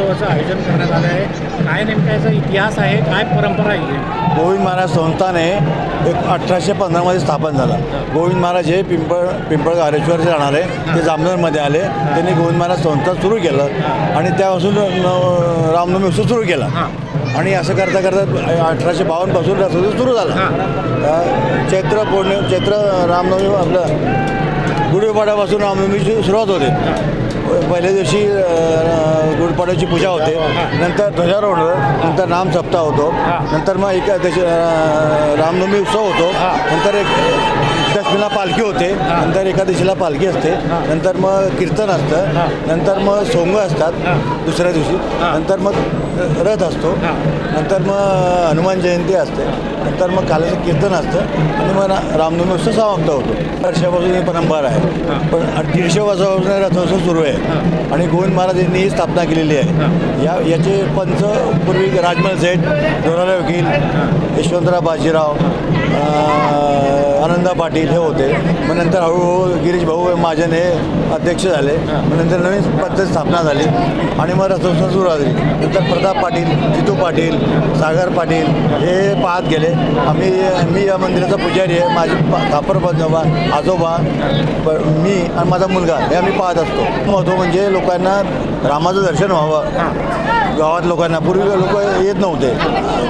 रथोत्सवाचं आयोजन करण्यात आलं आहे. काय नेमका याचा इतिहास आहे? काय परंपरा आहे? गोविंद महाराज संस्थान हे एक अठराशे पंधरामध्ये स्थापन झालं. गोविंद महाराज हे पिंपळ पिंपळ गारेश्वरचे राहणारे ते जामनगरमध्ये आले. त्यांनी गोविंद महाराज संस्था सुरू केलं. आणि त्यापासून रामनवमी उत्सव सुरू केला. आणि असं करता करता अठराशे बावन्नपासून रथोत्सव सुरू झाला. चैत्र पौर्णिमा चैत्र रामनवमी आपलं गुढीपाड्यापासून रामनवमीची सुरुवात होते. पहिल्या दिवशी गुढीपाड्याची पूजा होते. नंतर ध्वजारोहण नंतर नाम सप्ताह होतो. नंतर मग एक दश अ, रामनवमी उत्सव होतो. नंतर एक दशमीला पालखी होते. नंतर एकादशीला पालखी असते. नंतर मग कीर्तन असतं. नंतर मग सोंग असतात दुसऱ्या दिवशी. नंतर मग रथ असतो. नंतर मग हनुमान जयंती असते. नंतर मग कालाचं कीर्तन असतं. आणि मग रामनवमी उत्सव समाप्त होतो. वर्षापासून ही परंपरा आहे. पण दीडशे वर्षापासून रथोत्सव सुरू आहे. आणि गोविंद महाराज यांनी ही स्थापना केलेली आहे. या याचे पंच पूर्वी राजमल सेठ दोराला वकील यशवंतराव बाजीराव आनंदा पाटील हे होते. मग नंतर हळूहळू गिरीश भाऊ महाजन हे अध्यक्ष झाले. मग नंतर नवीन पद्धत स्थापना झाली. आणि मग रथोत्सव सुरू झाली नंतर प्रताप पाटील जितू पाटील सागर पाटील हे पाहत गेले. आम्ही मी या मंदिराचा पुजारी आहे. माझे थापर कापर आजोबा मी आणि माझा मुलगा हे आम्ही पाहत असतो. महत्त्व म्हणजे लोकांना रामाचं दर्शन व्हावं. गावात लोकांना पूर्वी लोक येत नव्हते.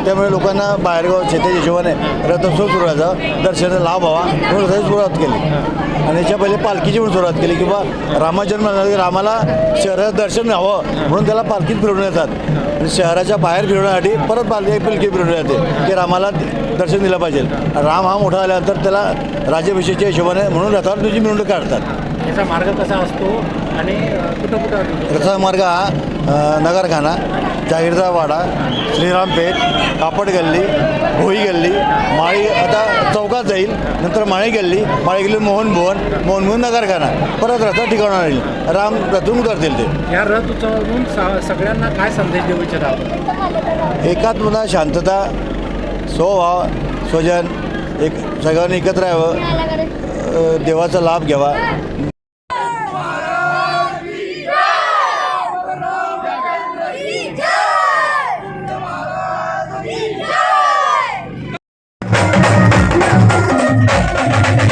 त्यामुळे लोकांना बाहेरगाव शेतीच्या हिशोबाने रथोत्सव सुरू व्हायचा दर्शन लाभ म्हणून रथाची सुरुवात केली. आणि याच्या पहिले पालखीची पण सुरुवात केली किंवा रामाजन्म रामाला शहरात दर्शन व्हावं म्हणून त्याला पालखीत फिरवून येतात. आणि शहराच्या बाहेर फिरवण्यासाठी परत पालखी पालखी फिरवली जाते की रामाला दर्शन दिलं पाहिजे. राम हा मोठा झाल्यानंतर त्याला राज्याभिषेकच्या हिशोबाने म्हणून रथावर तुझी मिरवणूक काढतात. याचा मार्ग कसा असतो आणि कुठं कुठं? रथाचा मार्ग हा नगरखाना जागीरदार वाडा श्रीरामपेठ कापड गल्ली भोई गल्ली माळी माळी गल्ली माळी गल्ली मोहन भुवन मोहन भुवन नगरखाना. परत रथा ठिकाणा येईल राम रथून करतील ते. या रथ उत्सवातून सा- सगळ्यांना काय संदेश देऊ इच्छिता? आपण? एकात्मता शांतता स्वभाव स्वजन एक सगळ्यांनी एकत्र यावं. अ, देवाचा लाभ घ्यावा. Thank you.